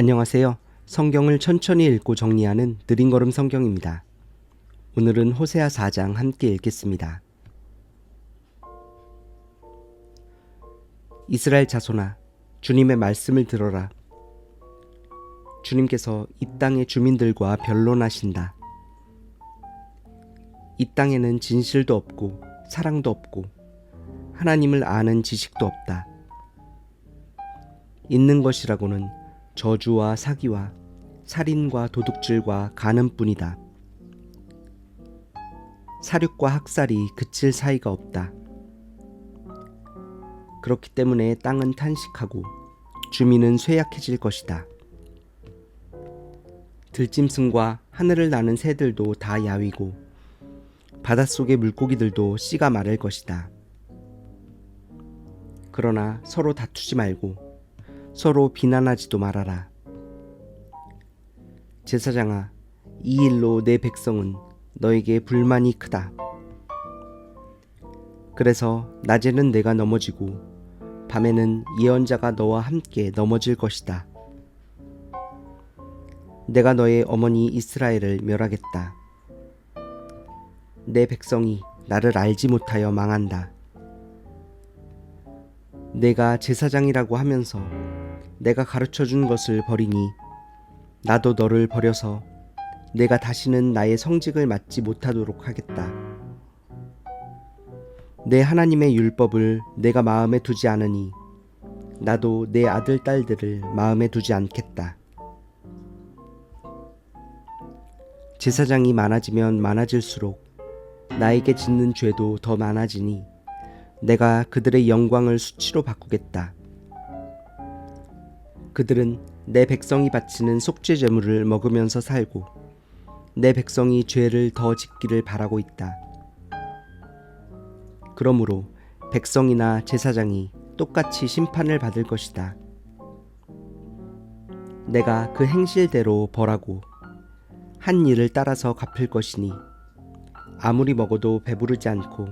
안녕하세요. 성경을 천천히 읽고 정리하는 느린 걸음 성경입니다. 오늘은 호세아 4장 함께 읽겠습니다. 이스라엘 자손아, 주님의 말씀을 들어라. 주님께서 이 땅의 주민들과 변론하신다. 이 땅에는 진실도 없고 사랑도 없고 하나님을 아는 지식도 없다. 있는 것이라고는 저주와 사기와 살인과 도둑질과 간음뿐이다. 사륙과 학살이 그칠 사이가 없다. 그렇기 때문에 땅은 탄식하고 주민은 쇠약해질 것이다. 들짐승과 하늘을 나는 새들도 다 야위고 바닷속의 물고기들도 씨가 마를 것이다. 그러나 서로 다투지 말고 서로 비난하지도 말아라. 제사장아, 이 일로 내 백성은 너에게 불만이 크다. 그래서 낮에는 내가 넘어지고 밤에는 예언자가 너와 함께 넘어질 것이다. 내가 너의 어머니 이스라엘을 멸하겠다. 내 백성이 나를 알지 못하여 망한다. 내가 제사장이라고 하면서 내가 가르쳐 준 것을 버리니 나도 너를 버려서 내가 다시는 나의 성직을 맡지 못하도록 하겠다. 내 하나님의 율법을 내가 마음에 두지 않으니 나도 내 아들 딸들을 마음에 두지 않겠다. 제사장이 많아지면 많아질수록 나에게 짓는 죄도 더 많아지니 내가 그들의 영광을 수치로 바꾸겠다. 그들은 내 백성이 바치는 속죄 제물을 먹으면서 살고 내 백성이 죄를 더 짓기를 바라고 있다. 그러므로 백성이나 제사장이 똑같이 심판을 받을 것이다. 내가 그 행실대로 벌하고 한 일을 따라서 갚을 것이니 아무리 먹어도 배부르지 않고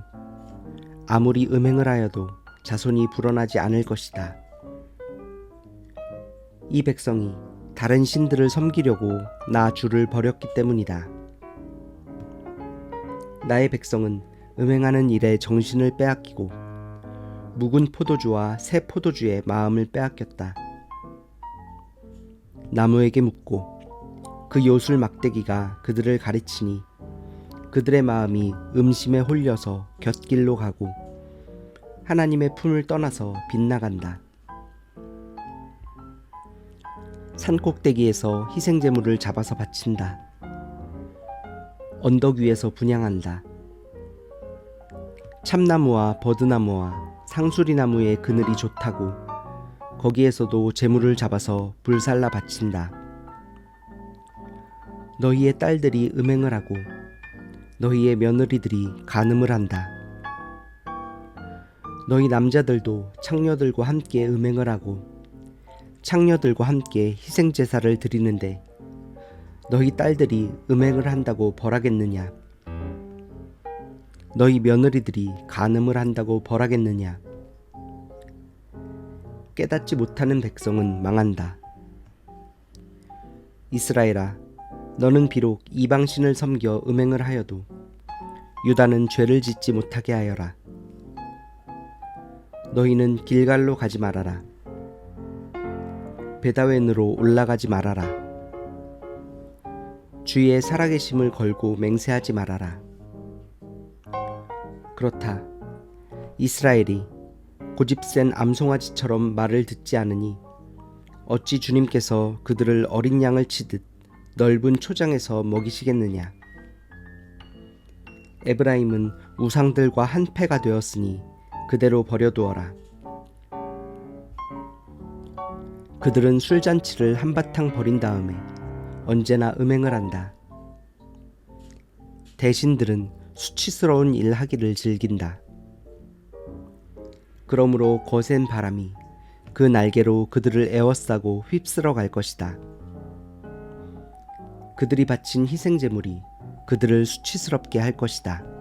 아무리 음행을 하여도 자손이 불어나지 않을 것이다. 이 백성이 다른 신들을 섬기려고 나 주를 버렸기 때문이다. 나의 백성은 음행하는 일에 정신을 빼앗기고 묵은 포도주와 새 포도주의 마음을 빼앗겼다. 나무에게 묻고 그 요술 막대기가 그들을 가르치니 그들의 마음이 음심에 홀려서 곁길로 가고 하나님의 품을 떠나서 빗나간다. 산 꼭대기에서 희생 제물을 잡아서 바친다. 언덕 위에서 분양한다. 참나무와 버드나무와 상수리나무의 그늘이 좋다고 거기에서도 제물을 잡아서 불살라 바친다. 너희의 딸들이 음행을 하고 너희의 며느리들이 간음을 한다. 너희 남자들도 창녀들과 함께 음행을 하고 창녀들과 함께 희생 제사를 드리는데 너희 딸들이 음행을 한다고 벌하겠느냐? 너희 며느리들이 간음을 한다고 벌하겠느냐? 깨닫지 못하는 백성은 망한다. 이스라엘아, 너는 비록 이방신을 섬겨 음행을 하여도 유다는 죄를 짓지 못하게 하여라. 너희는 길갈로 가지 말아라. 베다웬으로 올라가지 말아라. 주의 살아계심을 걸고 맹세하지 말아라. 그렇다. 이스라엘이 고집센 암송아지처럼 말을 듣지 않으니 어찌 주님께서 그들을 어린 양을 치듯 넓은 초장에서 먹이시겠느냐. 에브라임은 우상들과 한패가 되었으니 그대로 버려두어라. 그들은 술잔치를 한바탕 버린 다음에 언제나 음행을 한다. 대신들은 수치스러운 일 하기를 즐긴다. 그러므로 거센 바람이 그 날개로 그들을 에워싸고 휩쓸어 갈 것이다. 그들이 바친 희생제물이 그들을 수치스럽게 할 것이다.